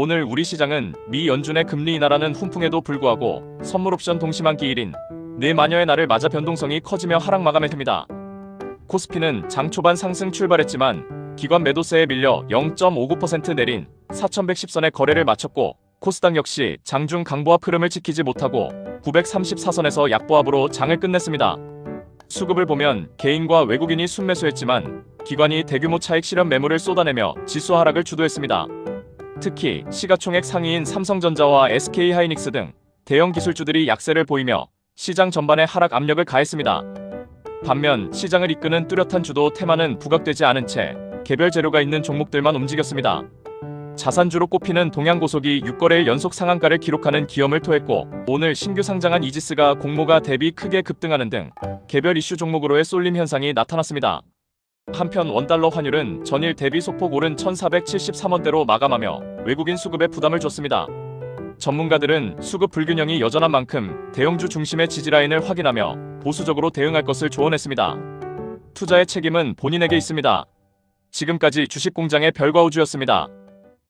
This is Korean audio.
오늘 우리 시장은 미 연준의 금리 인하라는 훈풍에도 불구하고 선물 옵션 동시만기 1인 네 마녀의 날을 맞아 변동성이 커지며 하락 마감했습니다. 코스피는 장 초반 상승 출발했지만 기관 매도세에 밀려 0.59% 내린 4,110선의 거래를 마쳤고 코스닥 역시 장중 강보합 흐름을 지키지 못하고 934선에서 약보합으로 장을 끝냈습니다. 수급을 보면 개인과 외국인이 순매수했지만 기관이 대규모 차익 실현 매물을 쏟아내며 지수 하락을 주도했습니다. 특히 시가총액 상위인 삼성전자와 SK하이닉스 등 대형 기술주들이 약세를 보이며 시장 전반에 하락 압력을 가했습니다. 반면 시장을 이끄는 뚜렷한 주도 테마는 부각되지 않은 채 개별 재료가 있는 종목들만 움직였습니다. 자산주로 꼽히는 동양고속이 6거래일 연속 상한가를 기록하는 기염을 토했고 오늘 신규 상장한 이지스가 공모가 대비 크게 급등하는 등 개별 이슈 종목으로의 쏠림 현상이 나타났습니다. 한편 원달러 환율은 전일 대비 소폭 오른 1473원대로 마감하며 외국인 수급에 부담을 줬습니다. 전문가들은 수급 불균형이 여전한 만큼 대형주 중심의 지지라인을 확인하며 보수적으로 대응할 것을 조언했습니다. 투자의 책임은 본인에게 있습니다. 지금까지 주식공장의 별과우주였습니다.